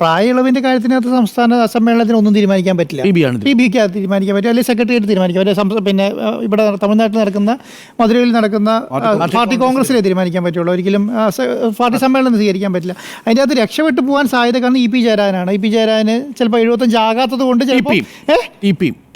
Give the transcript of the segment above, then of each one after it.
പ്രായമുള്ളതിന്റെ കാര്യത്തിനകത്ത് സംസ്ഥാന സമ്മേളനത്തിന് ഒന്നും തീരുമാനിക്കാൻ പറ്റില്ല. പി ബി ആണ് പി ബിക്ക് തീരുമാനിക്കാൻ പറ്റും അല്ലെങ്കിൽ സെക്രട്ടേറിയറ്റ് തീരുമാനിക്കാം അല്ലെങ്കിൽ പിന്നെ ഇവിടെ തമിഴ്നാട്ടിൽ നടക്കുന്ന മധുരയിൽ നടക്കുന്ന പാർട്ടി കോൺഗ്രസിലെ തീരുമാനിക്കാൻ പറ്റുള്ളൂ. ഒരിക്കലും പാർട്ടി സമ്മേളനം സ്വീകരിക്കാൻ പറ്റില്ല. അതിന്റെ അകത്ത് രക്ഷപ്പെട്ടു പോകാൻ സാധ്യത കാരണം ഇ പി ജയരാജനാണ്. ഇ പി ജയരാജന് ചിലപ്പോൾ എഴുപത്തഞ്ച് ആകാത്തത് കൊണ്ട് ചിലപ്പോൾ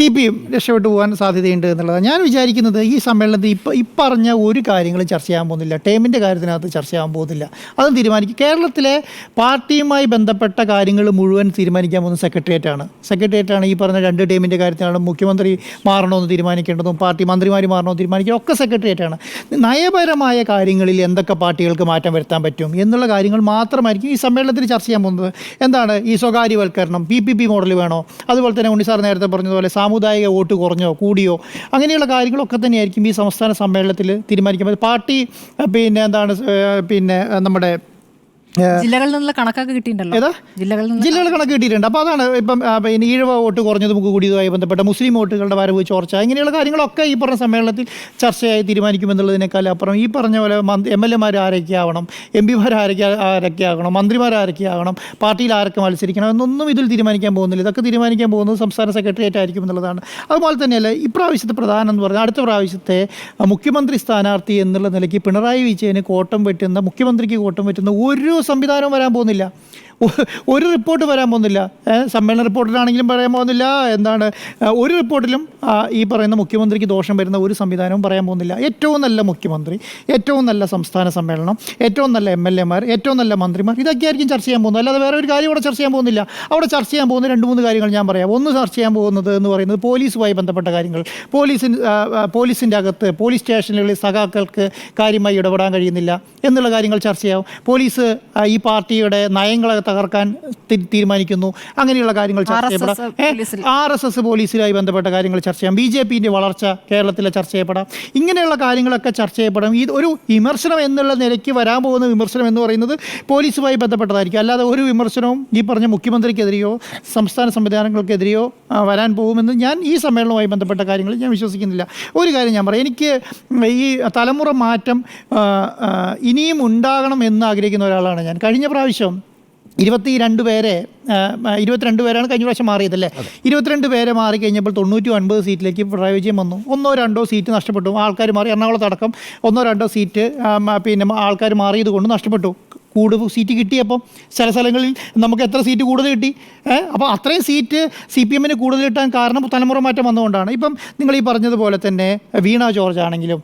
ടി പിയും രക്ഷപ്പെട്ടു പോകാൻ സാധ്യതയുണ്ട് എന്നുള്ളതാണ്. ഞാൻ വിചാരിക്കുന്നത് ഈ സമ്മേളനത്തിൽ ഇപ്പം ഇപ്പറഞ്ഞ ഒരു കാര്യങ്ങളും ചർച്ച ചെയ്യാൻ പോകുന്നില്ല. ടേമിന്റെ കാര്യത്തിനകത്ത് ചർച്ച ചെയ്യാൻ പോകുന്നില്ല. അതും തീരുമാനിക്കും. കേരളത്തിലെ പാർട്ടിയുമായി ബന്ധപ്പെട്ട കാര്യങ്ങൾ മുഴുവൻ തീരുമാനിക്കാൻ പോകുന്ന സെക്രട്ടേറിയറ്റാണ്. സെക്രട്ടേറിയറ്റാണ് ഈ പറഞ്ഞ രണ്ട് ടീമിന്റെ കാര്യത്തിലാണ് മുഖ്യമന്ത്രി മാറണമെന്ന് തീരുമാനിക്കേണ്ടതും പാർട്ടി മന്ത്രിമാർ മാറണമെന്ന് തീരുമാനിക്കുക ഒക്കെ സെക്രട്ടേറിയറ്റാണ്. നയപരമായ കാര്യങ്ങളിൽ എന്തൊക്കെ പാർട്ടികൾക്ക് മാറ്റം വരുത്താൻ പറ്റും എന്നുള്ള കാര്യങ്ങൾ മാത്രമായിരിക്കും ഈ സമ്മേളനത്തിൽ ചർച്ച ചെയ്യാൻ പോകുന്നത്. എന്താണ്? ഈ സ്വകാര്യവൽക്കരണം പി പി പി മോഡൽ വേണോ? അതുപോലെ തന്നെ ഉണ്ണി സാർ നേരത്തെ പറഞ്ഞതുപോലെ സാമുദായിക വോട്ട് കുറഞ്ഞോ കൂടിയോ അങ്ങനെയുള്ള കാര്യങ്ങളൊക്കെ തന്നെയായിരിക്കും ഈ സംസ്ഥാന സമ്മേളനത്തിൽ തീരുമാനിക്കുന്നത്. പാർട്ടി പിന്നെ എന്താണ് പിന്നെ നമ്മുടെ ജില്ലകളിൽ നിന്നുള്ള കണക്കൊക്കെ കിട്ടിയിട്ടുണ്ടല്ലോ? ജില്ലകളിൽ ജില്ലകൾ കണക്ക്. കിട്ടിയിട്ടുണ്ട്. അപ്പോൾ അതാണ് ഇപ്പം ഈഴവ വോട്ട് കുറഞ്ഞതും കൂടിയതുമായി ബന്ധപ്പെട്ട മുസ്ലിം വോട്ടുകളുടെ വരവ് ചോർച്ച ഇങ്ങനെയുള്ള കാര്യങ്ങളൊക്കെ ഈ പറഞ്ഞ സമ്മേളനത്തിൽ ചർച്ചയായി തീരുമാനിക്കുമെന്നുള്ളതിനേക്കാൾ അപ്പുറം ഈ പറഞ്ഞ പോലെ എം എൽ എമാർ ആരൊക്കെ ആവണം എം പിമാർ ആരൊക്കെ ആരൊക്കെ ആകണം മന്ത്രിമാർ ആരൊക്കെ ആകണം പാർട്ടിയിൽ ആരൊക്കെ മത്സരിക്കണം എന്നൊന്നും ഇതിൽ തീരുമാനിക്കാൻ പോകുന്നില്ല. ഇതൊക്കെ തീരുമാനിക്കാൻ പോകുന്നത് സംസ്ഥാന സെക്രട്ടേറിയറ്റ് ആയിരിക്കും എന്നുള്ളതാണ്. അതുപോലെ തന്നെയല്ല ഇപ്രാവശ്യത്തെ പ്രധാനം എന്ന് പറഞ്ഞാൽ അടുത്ത പ്രാവശ്യത്തെ മുഖ്യമന്ത്രി സ്ഥാനാർത്ഥി എന്നുള്ള നിലയ്ക്ക് പിണറായി വിജയന് കോട്ടം വെട്ടുന്ന മുഖ്യമന്ത്രിക്ക് കോട്ടം വെട്ടുന്ന ഒരു സംവിധാനവും വരാൻ പോകുന്നില്ല. ഒരു റിപ്പോർട്ട് വരാൻ പോകുന്നില്ല. സമ്മേളന റിപ്പോർട്ടിലാണെങ്കിലും പറയാൻ പോകുന്നില്ല. എന്താണ് ഒരു റിപ്പോർട്ടിലും ഈ പറയുന്ന മുഖ്യമന്ത്രിക്ക് ദോഷം വരുന്ന ഒരു സംവിധാനവും പറയാൻ പോകുന്നില്ല. ഏറ്റവും നല്ല മുഖ്യമന്ത്രി ഏറ്റവും നല്ല സംസ്ഥാന സമ്മേളനം ഏറ്റവും നല്ല എം എൽ എമാർ ഏറ്റവും നല്ല മന്ത്രിമാർ ഇതൊക്കെ ആയിരിക്കും ചർച്ച ചെയ്യാൻ പോകുന്നത്. അല്ലാതെ വേറെ ഒരു കാര്യം അവിടെ ചർച്ച ചെയ്യാൻ പോകുന്നില്ല. അവിടെ ചർച്ച ചെയ്യാൻ പോകുന്ന രണ്ട് മൂന്ന് കാര്യങ്ങൾ ഞാൻ പറയാം. ഒന്ന് ചർച്ച ചെയ്യാൻ പോകുന്നത് എന്ന് പറയുന്നത് പോലീസുമായി ബന്ധപ്പെട്ട കാര്യങ്ങൾ. പോലീസിന് പോലീസിന്റെ അകത്ത് പോലീസ് സ്റ്റേഷനുകളിൽ സഖാക്കൾക്ക് കാര്യമായി ഇടപെടാൻ കഴിയുന്നില്ല എന്നുള്ള കാര്യങ്ങൾ ചർച്ച ചെയ്യാവും പോലീസ് ഈ പാർട്ടിയുടെ നയങ്ങളെ തകർക്കാൻ തീരുമാനിക്കുന്നു. അങ്ങനെയുള്ള കാര്യങ്ങൾ ചർച്ച ചെയ്യപ്പെടാം. ആർ എസ് എസ് പോലീസിലായി ബന്ധപ്പെട്ട കാര്യങ്ങൾ ചർച്ച ചെയ്യാം. ബി ജെ പിന്റെ വളർച്ച കേരളത്തിലെ ചർച്ച ചെയ്യപ്പെടാം. ഇങ്ങനെയുള്ള കാര്യങ്ങളൊക്കെ ചർച്ച ചെയ്യപ്പെടാം. ഇത് ഒരു വിമർശനം എന്നുള്ള നിലയ്ക്ക് വരാൻ പോകുന്ന വിമർശനം എന്ന് പറയുന്നത് പോലീസുമായി ബന്ധപ്പെട്ടതായിരിക്കും. അല്ലാതെ ഒരു വിമർശനവും ഈ പറഞ്ഞ മുഖ്യമന്ത്രിക്കെതിരെയോ സംസ്ഥാന സംവിധാനങ്ങൾക്കെതിരെയോ വരാൻ പോകുമെന്ന് ഞാൻ ഈ സമ്മേളനവുമായി ബന്ധപ്പെട്ട കാര്യങ്ങൾ ഞാൻ വിശ്വസിക്കുന്നില്ല. ഒരു കാര്യം ഞാൻ പറയാം. എനിക്ക് ഈ തലമുറ മാറ്റം ഇനിയും ഉണ്ടാകണം എന്ന് ആഗ്രഹിക്കുന്ന ഒരാളാണ് ഞാൻ. കഴിഞ്ഞ പ്രാവശ്യം ഇരുപത്തി രണ്ട് പേരെ ഇരുപത്തിരണ്ട് പേരാണ് കഴിഞ്ഞ പ്രാവശ്യം മാറിയതല്ലേ? ഇരുപത്തിരണ്ട് പേരെ മാറി കഴിഞ്ഞപ്പോൾ തൊണ്ണൂറ്റി ഒൻപത് സീറ്റിലേക്ക് പിണറായി വിജയൻ വന്നു. ഒന്നോ രണ്ടോ സീറ്റ് നഷ്ടപ്പെട്ടു. ആൾക്കാർ മാറി. എറണാകുളത്തടക്കം ഒന്നോ രണ്ടോ സീറ്റ് പിന്നെ ആൾക്കാർ മാറിയത് കൊണ്ട് നഷ്ടപ്പെട്ടു. കൂടുതൽ സീറ്റ് കിട്ടിയപ്പം ചില സ്ഥലങ്ങളിൽ നമുക്ക് എത്ര സീറ്റ് കൂടുതൽ കിട്ടി? അപ്പോൾ അത്രയും സീറ്റ് സി പി എമ്മിന് കൂടുതൽ കിട്ടാൻ കാരണം തലമുറ മാറ്റം വന്നുകൊണ്ടാണ്. ഇപ്പം നിങ്ങൾ ഈ പറഞ്ഞതുപോലെ തന്നെ വീണ ജോർജ് ആണെങ്കിലും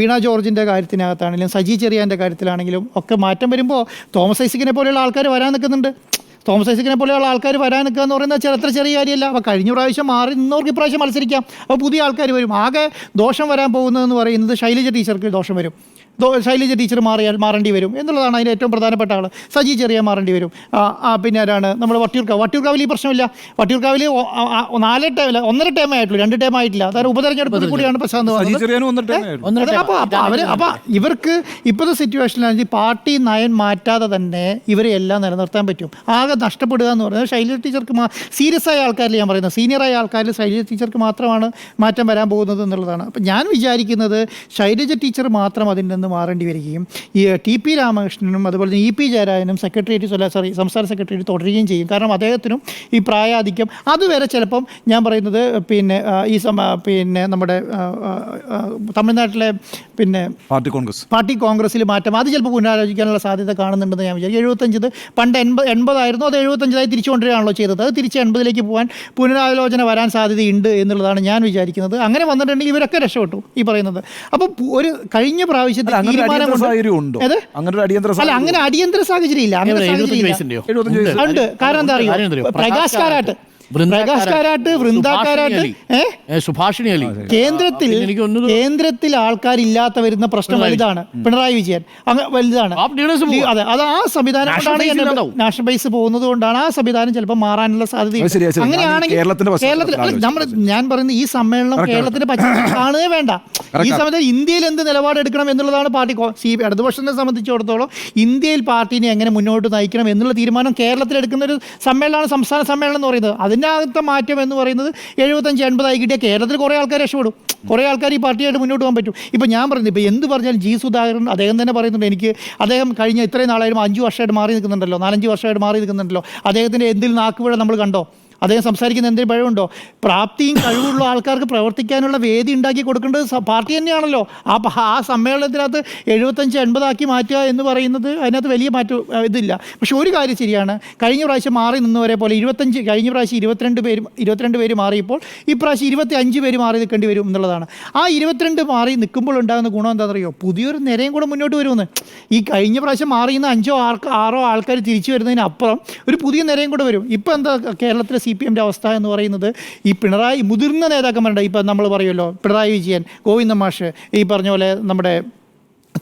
വീണ ജോർജിന്റെ കാര്യത്തിനകത്താണെങ്കിലും സജി ചെറിയാന്റെ കാര്യത്തിലാണെങ്കിലും ഒക്കെ മാറ്റം വരുമ്പോൾ തോമസ് ഐസിക്കിനെ പോലെയുള്ള ആൾക്കാർ വരാൻ നിൽക്കുന്നുണ്ട്. തോമസ് ഐസക്കിനെ പോലെയുള്ള ആൾക്കാർ വരാൻ നിൽക്കുക എന്ന് പറയുന്നത് ചില അത്ര ചെറിയ കാര്യമല്ല. അപ്പോൾ കഴിഞ്ഞ പ്രാവശ്യം മാറി നിന്നവർക്ക് ഇപ്രാവശ്യം മത്സരിക്കാം. അപ്പോൾ പുതിയ ആൾക്കാർ വരും. ആകെ ദോഷം വരാൻ പോകുന്നതെന്ന് പറയുന്നത് ശൈലജ ടീച്ചർക്ക് ദോഷം വരും. ശൈലജ ടീച്ചർ മാറിയാൽ മാറേണ്ടി വരും എന്നുള്ളതാണ് അതിന്റെ ഏറ്റവും പ്രധാനപ്പെട്ട ആൾ സജി ചെറിയ മാറേണ്ടി വരും. പിന്നെ ആരാണ്? നമ്മൾ വട്ടിയൂർക്കാവ്. വട്ടിയൂർക്കാവിൽ ഈ പ്രശ്നമില്ല. വട്ടിയൂർക്കാവിൽ നാല് ടൈമില്ല ഒന്നര ടൈം ആയിട്ടുള്ളൂ രണ്ട് ടൈം ആയിട്ടില്ല. അതായത് ഉപതെരഞ്ഞെടുപ്പിൽ കൂടിയാണ് പ്രശാന്ത് സജി അവർ അപ്പോൾ ഇവർക്ക് ഇപ്പോഴത്തെ സിറ്റുവേഷനിലാണെങ്കിൽ പാർട്ടി നയൻ മാറ്റാതെ തന്നെ ഇവരെ എല്ലാം നിലനിർത്താൻ പറ്റും. ആകെ നഷ്ടപ്പെടുക എന്ന് പറയുന്നത് ശൈലജ ടീച്ചർക്ക് സീരിയസ് ആയ ആൾക്കാരിൽ ഞാൻ പറയുന്നത്. സീനിയറായ ആൾക്കാരിൽ ശൈലജ ടീച്ചർക്ക് മാത്രമാണ് മാറ്റം വരാൻ പോകുന്നത് എന്നുള്ളതാണ്. അപ്പം ഞാൻ വിചാരിക്കുന്നത് ശൈലജ ടീച്ചർ മാത്രം അതിൽ നിന്ന് മാറേണ്ടി വരികയും ഈ ടി പി രാമകൃഷ്ണനും അതുപോലെ തന്നെ ഇ പി ജയരാജനും സെക്രട്ടേറിയറ്റ് അല്ല സോറി സംസ്ഥാന സെക്രട്ടേറിയറ്റ് തുടരുകയും ചെയ്യും. കാരണം അദ്ദേഹത്തിനും ഈ പ്രായാധിക്യം അതുവരെ ചിലപ്പം ഞാൻ പറയുന്നത് പിന്നെ ഈ സമ പിന്നെ നമ്മുടെ തമിഴ്നാട്ടിലെ പിന്നെ പാർട്ടി കോൺഗ്രസ്. പാർട്ടി കോൺഗ്രസിൽ മാറ്റം. അത് ചിലപ്പോൾ പുനരാലോചിക്കാനുള്ള സാധ്യത കാണുന്നുണ്ടെന്ന് ഞാൻ വിചാരിക്കും എഴുപത്തഞ്ചത് പണ്ട് എൺപത് എൺപതായിരുന്നു അത് എഴുപത്തഞ്ചായി തിരിച്ചു കൊണ്ടുവരികയാണല്ലോ ചെയ്തത്? അത് തിരിച്ച് എൺപതിലേക്ക് പോകാൻ പുനരാലോചന വരാൻ സാധ്യതയുണ്ട് എന്നുള്ളതാണ് ഞാൻ വിചാരിക്കുന്നത്. അങ്ങനെ വന്നിട്ടുണ്ടെങ്കിൽ ഇവരൊക്കെ രക്ഷപ്പെട്ടു ഈ പറയുന്നത്. അപ്പോൾ ഒരു കഴിഞ്ഞ പ്രാവശ്യത്തിൽ അല്ല, അങ്ങനെ അടിയന്തര സാഹചര്യം ഇല്ല. അങ്ങനെ സാഹചര്യം. ഉണ്ട്. കാരണം എന്താ അറിയോ? പ്രകാശ് കാരാട്ട്. പ്രകാശ് കാരാട്ട് വൃന്ദ സുഭാഷിണി അലി. കേന്ദ്രത്തിൽ കേന്ദ്രത്തിൽ ആൾക്കാരില്ലാത്ത വരുന്ന പ്രശ്നം വലുതാണ്. പിണറായി വിജയൻ. അങ്ങ് വലുതാണ്. അതെ അത് ആ സംവിധാനം കൊണ്ടാണ് നാഷണൽ ബേസ് പോകുന്നത് കൊണ്ടാണ് ആ സംവിധാനം ചിലപ്പോൾ മാറാനുള്ള സാധ്യത അങ്ങനെയാണെങ്കിൽ കേരളത്തിൽ നമ്മൾ ഞാൻ പറയുന്നത് ഈ സമ്മേളനം കേരളത്തിന്റെ കാണുകയേ വേണ്ട. ഈ സമയത്ത് ഇന്ത്യയിൽ എന്ത് നിലപാടെടുക്കണം എന്നുള്ളതാണ് പാർട്ടി സി സി ഇടതുപക്ഷത്തെ സംബന്ധിച്ചിടത്തോളം ഇന്ത്യയിൽ പാർട്ടിനെ എങ്ങനെ മുന്നോട്ട് നയിക്കണം എന്നുള്ള തീരുമാനം കേരളത്തിൽ എടുക്കുന്ന ഒരു സമ്മേളനമാണ് സംസ്ഥാന സമ്മേളനം എന്ന് പറയുന്നത്. അതിന് അതിനകത്തെ മാറ്റം എന്ന് പറയുന്നത് എഴുപത്തഞ്ച് എൺപതായി കിട്ടിയ കേരളത്തിൽ കുറേ ആൾക്കാർ രക്ഷപ്പെടും. കുറേ ആൾക്കാർ ഈ പാർട്ടിയായിട്ട് മുന്നോട്ട് പോകാൻ പറ്റും. ഇപ്പോൾ ഞാൻ പറയുന്നത് ഇപ്പോൾ എന്ത് പറഞ്ഞാലും ജി സുധാകരൻ അദ്ദേഹം തന്നെ പറയുന്നുണ്ട് എനിക്ക് അദ്ദേഹം കഴിഞ്ഞ ഇത്രയും നാളായാലും അഞ്ച് വർഷമായിട്ട് മാറി നിൽക്കുന്നുണ്ടല്ലോ നാലഞ്ച് വർഷമായിട്ട് മാറി നിൽക്കുന്നുണ്ടല്ലോ. അദ്ദേഹത്തിന്റെ എന്തിൽ നാക്കുപുഴ നമ്മൾ കണ്ടോ? അദ്ദേഹം സംസാരിക്കുന്ന എന്തെങ്കിലും പഴമുണ്ടോ പ്രാപ്തിയും കഴിവുള്ള ആൾക്കാർക്ക് പ്രവർത്തിക്കാനുള്ള വേദി ഉണ്ടാക്കി കൊടുക്കേണ്ടത് പാർട്ടി തന്നെയാണല്ലോ. ആ ആ സമ്മേളനത്തിനകത്ത് എഴുപത്തഞ്ച് എൺപതാക്കി മാറ്റുക എന്ന് പറയുന്നത് അതിനകത്ത് വലിയ മാറ്റം ഇതില്ല. പക്ഷെ ഒരു കാര്യം ശരിയാണ്. കഴിഞ്ഞ പ്രാവശ്യം മാറി നിന്നവരെ പോലെ ഇരുപത്തഞ്ച് കഴിഞ്ഞ പ്രാവശ്യം ഇരുപത്തിരണ്ട് പേര് ഇരുപത്തിരണ്ട് പേര് മാറിയപ്പോൾ ഇപ്രാവശ്യം ഇരുപത്തി അഞ്ച് പേര് മാറി നിൽക്കേണ്ടി വരും എന്നുള്ളതാണ്. ആ ഇരുപത്തിരണ്ട് മാറി നിൽക്കുമ്പോൾ ഉണ്ടാകുന്ന ഗുണം എന്താണെന്നറിയോ? പുതിയൊരു നിരയും കൂടെ മുന്നോട്ട് വരുമെന്ന്. ഈ കഴിഞ്ഞ പ്രാവശ്യം മാറിയുന്ന അഞ്ചോ ആർക്ക് ആറോ ആൾക്കാർ തിരിച്ചു വരുന്നതിനപ്പുറം ഒരു പുതിയ നിരയും കൂടെ വരും. ഇപ്പോൾ എന്താ കേരളത്തിലെ സി പി എമ്മിന്റെ അവസ്ഥ എന്ന് പറയുന്നത് ഈ പിണറായി മുതിർന്ന നേതാക്കന്മാരുണ്ട്. ഇപ്പം നമ്മൾ പറയുമല്ലോ പിണറായി വിജയൻ ഗോവിന്ദ മാഷ് ഈ പറഞ്ഞ പോലെ നമ്മുടെ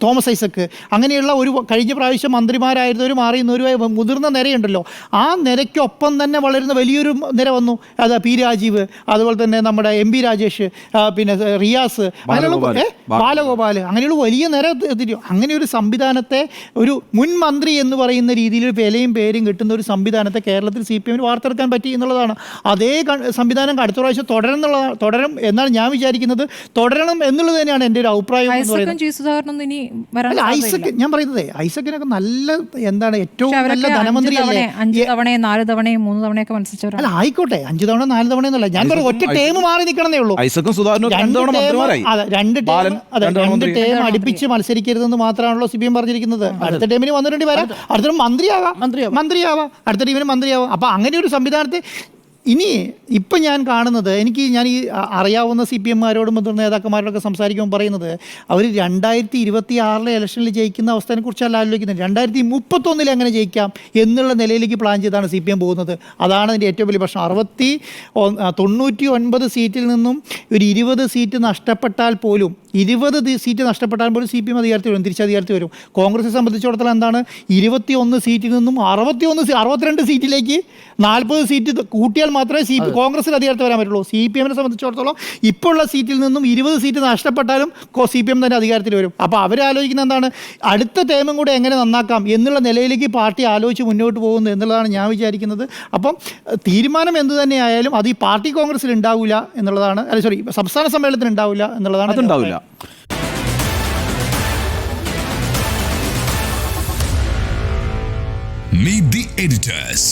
തോമസ് ഐസക്ക്. അങ്ങനെയുള്ള ഒരു കഴിഞ്ഞ പ്രാവശ്യം മന്ത്രിമാരായിരുന്നവർ മാറിയുന്നവരുമായി മുതിർന്ന നിരയുണ്ടല്ലോ. ആ നിരയ്ക്കൊപ്പം തന്നെ വളരുന്ന വലിയൊരു നിര വന്നു. അത് പി രാജീവ് അതുപോലെ തന്നെ നമ്മുടെ എം പി രാജേഷ് പിന്നെ റിയാസ് അങ്ങനെയുള്ള ബാലഗോപാൽ. അങ്ങനെയുള്ള വലിയ നിര തിരിയും അങ്ങനെ ഒരു സംവിധാനത്തെ ഒരു മുൻ മന്ത്രി എന്ന് പറയുന്ന രീതിയിൽ വിലയും പേരും കിട്ടുന്ന ഒരു സംവിധാനത്തെ കേരളത്തിൽ സി പി എമ്മിന് വാർത്തെടുക്കാൻ പറ്റി എന്നുള്ളതാണ്. അതേ ക- സംവിധാനം അടുത്ത പ്രാവശ്യം തുടരണം എന്നുള്ളതാണ് തുടരും എന്നാണ് ഞാൻ വിചാരിക്കുന്നത്. തുടരണം എന്നുള്ളത് തന്നെയാണ് എന്റെ ഒരു അഭിപ്രായം എന്ന് പറയുന്നത്. വരാൻ ഐസക് ഞാൻ പറയുന്നത് ഐസക്കിനൊക്കെ നല്ല എന്താണ് ഏറ്റവും നല്ല ധനമന്ത്രി അല്ലേ അഞ്ച് തവണയും നാല് തവണയും മൂന്ന് തവണയൊക്കെ മത്സരിച്ചവരാണ്. അല്ല ആയിക്കോട്ടെ അഞ്ചു തവണ നാല് തവണ എന്നല്ല. ഞാൻ പറഞ്ഞു ഒറ്റ ടേം മാറി നിൽക്കണമെന്നേ ഉള്ളൂ. ഐസക്കും സുധാകരനും രണ്ട് തവണ ടേം മന്ത്രിമാരായി. അതെ രണ്ട് ടേം അതെ രണ്ട് ടേം അടുപ്പിച്ച് മത്സരിക്കരുതെന്ന് മാത്രമാണല്ലോ സി പി പറഞ്ഞിരിക്കുന്നത്. അടുത്ത ടീമിന് വന്നിട്ടുണ്ട് വരാം. അടുത്ത മന്ത്രിയാവാം. മന്ത്രിയാവാം. അടുത്ത ടീമിന് മന്ത്രിയാവാം. അപ്പൊ അങ്ങനെ ഒരു സംവിധാനത്തെ ഇനി ഇപ്പം ഞാൻ കാണുന്നത് എനിക്ക് ഞാൻ ഈ അറിയാവുന്ന സി പി എമ്മാരോടും മുതിർന്ന നേതാക്കന്മാരോടൊക്കെ സംസാരിക്കുമ്പോൾ പറയുന്നത് അവർ രണ്ടായിരത്തി ഇരുപത്തി ആറിലെ ഇലക്ഷനിൽ ജയിക്കുന്ന അവസ്ഥയെ കുറിച്ചല്ല ആലോചിക്കുന്നത്. രണ്ടായിരത്തി മുപ്പത്തൊന്നിൽ എങ്ങനെ ജയിക്കാം എന്നുള്ള നിലയിലേക്ക് പ്ലാൻ ചെയ്താണ് സി പി എം പോകുന്നത്. അതാണ് അതിന്റെ ഏറ്റവും വലിയ പ്രശ്നം. അറുപത്തി തൊണ്ണൂറ്റി ഒൻപത് സീറ്റിൽ നിന്നും ഒരു ഇരുപത് സീറ്റ് നഷ്ടപ്പെട്ടാൽ പോലും ഇരുപത് സീറ്റ് നഷ്ടപ്പെട്ടാൽ പോലും സി പി എം അധികാരത്തിൽ വരും തിരിച്ചധികാരത്തിൽ വരും. കോൺഗ്രസിനെ സംബന്ധിച്ചിടത്തോളം എന്താണ് ഇരുപത്തി ഒന്ന് സീറ്റിൽ നിന്നും അറുപത്തി ഒന്ന് അറുപത്തിരണ്ട് സീറ്റിലേക്ക് നാൽപ്പത് സീറ്റ് ത- കൂട്ടിയാൽ മാത്രമേ സി പി കോൺഗ്രസിൽ അധികാരത്തിൽ വരാൻ പറ്റുള്ളൂ. സി പി എമ്മിനെ സംബന്ധിച്ചിടത്തോളം ഇപ്പോൾ ഉള്ള സീറ്റിൽ നിന്നും ഇരുപത് സീറ്റ് നഷ്ടപ്പെട്ടാലും സി പി എം തന്നെ അധികാരത്തിൽ വരും. അപ്പോൾ അവരാലോചിക്കുന്ന എന്താണ്? അടുത്ത ടേമും കൂടെ എങ്ങനെ നന്നാക്കാം എന്നുള്ള നിലയിലേക്ക് പാർട്ടി ആലോചിച്ച് മുന്നോട്ട് പോകുന്നു എന്നുള്ളതാണ് ഞാൻ വിചാരിക്കുന്നത്. അപ്പം തീരുമാനം എന്ത് തന്നെയായാലും അത് ഈ പാർട്ടി കോൺഗ്രസിൽ ഉണ്ടാവില്ല എന്നുള്ളതാണ്. അല്ല സോറി സംസ്ഥാന സമ്മേളനത്തിൽ ഉണ്ടാവില്ല എന്നുള്ളതാണ് അതുണ്ടാവില്ല. Meet the editors.